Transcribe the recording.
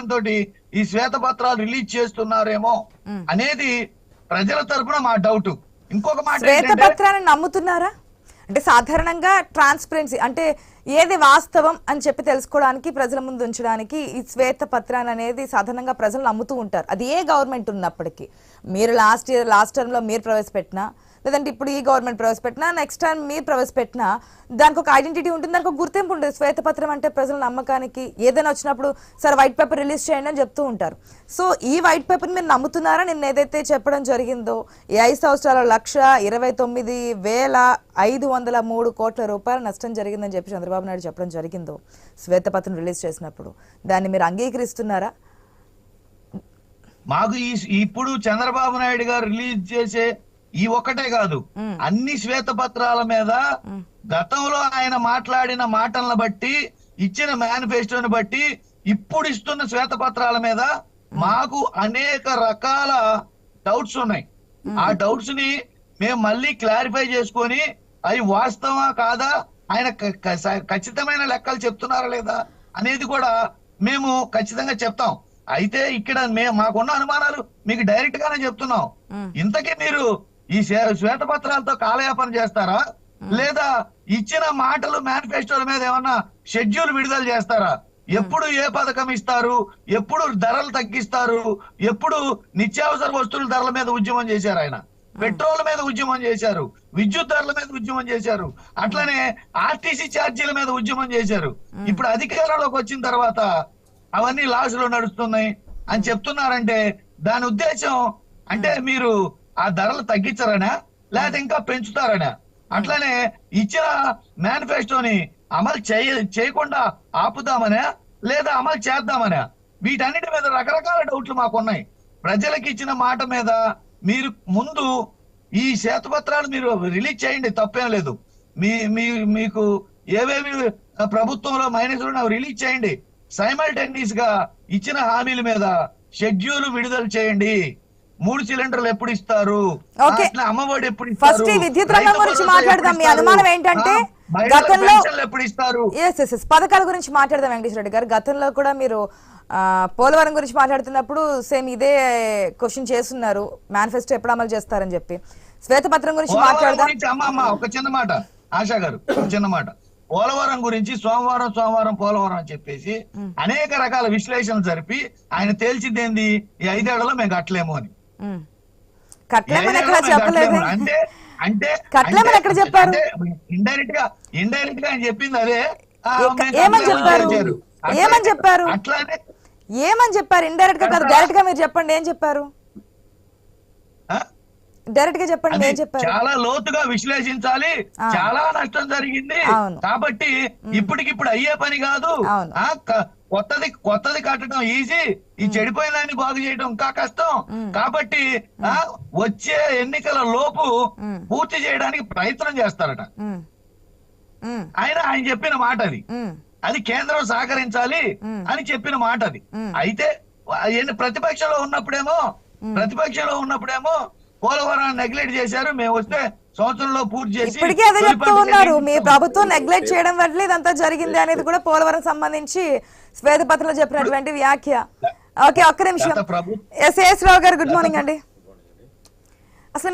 ఉద్దేశంతో ఈ శ్వేతపత్రాలు రిలీజ్ చేస్తున్నారేమో అనేది ప్రజల తరపున మా డౌట్. ఇంకొక మాట ఏంటంటే శ్వేతపత్రాన్ని నమ్ముతున్నారా? అంటే సాధారణంగా ట్రాన్స్పరెన్సీ అంటే ఏది వాస్తవం అని చెప్పి తెలుసుకోవడానికి ప్రజల ముందు ఉంచడానికి ఈ శ్వేత పత్రాన్ని అనేది సాధారణంగా ప్రజలు నమ్ముతూ ఉంటారు. అది ఏ గవర్నమెంట్ ఉన్నప్పటికీ. మీరు లాస్ట్ ఇయర్ లాస్ట్ టర్మ్లో మీరు ప్రవేశపెట్టినా లేదంటే ఇప్పుడు ఈ గవర్నమెంట్ ప్రవేశపెట్టినా నెక్స్ట్ టైం మీరు ప్రవేశపెట్టినా దానికి ఒక ఐడెంటిటీ ఉంటుంది దానికి ఒక గుర్తింపు ఉంటుంది. శ్వేతపత్రం అంటే ప్రజల నమ్మకానికి ఏదైనా వచ్చినప్పుడు సార్ వైట్ పేపర్ రిలీజ్ చేయండి అని చెప్తూ ఉంటారు. సో ఈ వైట్ పేపర్ మీరు నమ్ముతున్నారా? నిన్న ఏదైతే చెప్పడం జరిగిందో ఈ ఐదు సంవత్సరాల లక్ష ఇరవై తొమ్మిది వేల ఐదు వందల మూడు కోట్ల రూపాయల నష్టం జరిగిందని చెప్పి చంద్రబాబు నాయుడు చెప్పడం జరిగిందో శ్వేతపత్రం రిలీజ్ చేసినప్పుడు. దాన్ని మీరు అంగీకరిస్తున్నారా? మాకు ఈ ఇప్పుడు చంద్రబాబు నాయుడు గారు రిలీజ్ చేసే ఈ ఒక్కటే కాదు. అన్ని శ్వేతపత్రాల మీద గతంలో ఆయన మాట్లాడిన మాటలను బట్టి ఇచ్చిన మేనిఫెస్టోని బట్టి ఇప్పుడు ఇస్తున్న శ్వేతపత్రాల మీద మాకు అనేక రకాల డౌట్స్ ఉన్నాయి. ఆ డౌట్స్ని మేము మళ్ళీ క్లారిఫై చేసుకొని అవి వాస్తవా కాదా ఆయన ఖచ్చితమైన లెక్కలు చెప్తున్నారా లేదా అనేది కూడా మేము ఖచ్చితంగా చెప్తాం. అయితే ఇక్కడ మేము మాకున్న అనుమానాలు మీకు డైరెక్ట్ గానే చెప్తున్నాం ఇంతకీ మీరు ఈ శ్వే- శ్వేతపత్రాలతో కాలయాపన చేస్తారా? లేదా ఇచ్చిన మాటలు మేనిఫెస్టోల మీద ఏమన్నా షెడ్యూల్ విడుదల చేస్తారా? ఎప్పుడు ఏ పథకం ఇస్తారు? ఎప్పుడు ధరలు తగ్గిస్తారు? ఎప్పుడు నిత్యావసర వస్తువుల ధరల మీద ఉద్యమం చేశారు ఆయన? పెట్రోల్ మీద ఉద్యమం చేశారు విద్యుత్ ధరల మీద ఉద్యమం చేశారు అట్లనే ఆర్టీసీ ఛార్జీల మీద ఉద్యమం చేశారు. ఇప్పుడు అధికారంలోకి వచ్చిన తర్వాత అవన్నీ లాస్లో నడుస్తున్నాయి అని చెప్తున్నారంటే దాని ఉద్దేశం అంటే మీరు ఆ ధరలు తగ్గించరనా? లేదా ఇంకా పెంచుతారనా? అట్లనే ఇచ్చిన మేనిఫెస్టోని అమలు చేయ చేయకుండా ఆపుదామనా? లేదా అమలు చేద్దామనా? వీటన్నిటి మీద రకరకాల డౌట్లు మాకున్నాయి. ప్రజలకు ఇచ్చిన మాట మీద మీరు ముందు ఈ శ్వేతపత్రాలు మీరు రిలీజ్ చేయండి తప్పేం లేదు. మీ మీ మీకు ఏవేవి ప్రభుత్వంలో మైనస్ రిలీజ్ చేయండి. సైమల్టేనియస్గా ఇచ్చిన హామీల మీద షెడ్యూల్ విడుదల చేయండి. మూడు సిలిండర్లు ఎప్పుడు ఇస్తారు? అమ్మఒడి ఎప్పుడు ఫస్ట్ విద్యుత్ రంగం గురించి మాట్లాడదాం. మీ? అనుమానం ఏంటంటే గతంలో- ఎప్పుడు ఇస్తారు? ఎస్ ఎస్ ఎస్ పథకాల గురించి మాట్లాడదాం వెంకటేశ్వర రెడ్డి గారు. గతంలో కూడా మీరు పోలవరం గురించి మాట్లాడుతున్నప్పుడు సేమ్ ఇదే క్వశ్చన్ చేస్తున్నారు. మేనిఫెస్టో ఎప్పుడు అమలు చేస్తారని చెప్పి. శ్వేతపత్రం గురించి మాట్లాడదాం. ఒక చిన్న మాట. ఆశా గారు ఒక చిన్న మాట. పోలవరం గురించి సోమవారం సోమవారం పోలవరం అని చెప్పేసి అనేక రకాల విశ్లేషణలు జరిపి ఆయన తేల్చిందేంది ఈ ఐదేళ్ళలో మేము కట్టలేము అని. అంటే అంటే కట్టలేమని ఎక్కడ చెప్పారు? ఇండైరెక్ట్గా ఇండైరెక్ట్గా ఆయన చెప్పింది అదే. ఏమని ఏమని చెప్పారు? అట్లానే ఏమని చెప్పారు? ఇండైరెక్ట్గా కాదు డైరెక్ట్గా మీరు చెప్పండి ఏం చెప్పారు? డైరెక్ట్గా చెప్పండి ఏం చెప్పారు? చాలా లోతుగా విశ్లేషించాలి. చాలా నష్టం జరిగింది. కాబట్టి ఇప్పటికిప్పుడు అయ్యే పని కాదు. కొత్తది కొత్తది కట్టడం ఈజీ. ఈ చెడిపోయిన దాన్ని బాగు చేయడం ఇంకా కష్టం. కాబట్టి ఆ? వచ్చే ఎన్నికల లోపు. పూర్తి చేయడానికి ప్రయత్నం చేస్తారట. ఆయన ఆయన చెప్పిన మాట అది. అది కేంద్రం సహకరించాలి. అని చెప్పిన మాట అది. అయితే ప్రతిపక్షంలో ఉన్నప్పుడేమో ప్రతిపక్షంలో ఉన్నప్పుడేమో పోలవరాన్ని నెగ్లెక్ట్ చేశారు. మేము వస్తే సంవత్సరంలో పూర్తి చేసి ఇప్పటికీ అదే చెప్తూ ఉన్నారు. మీ ప్రభుత్వం నెగ్లెక్ట్ చేయడం వల్ల ఇదంతా జరిగింది అనేది కూడా పోలవరం సంబంధించి శ్వేతపత్రంలో చెప్పినటువంటి వ్యాఖ్య. ఓకే ఒక్క నిమిషం. ఎస్ రావు గారు గుడ్ మార్నింగ్ అండి.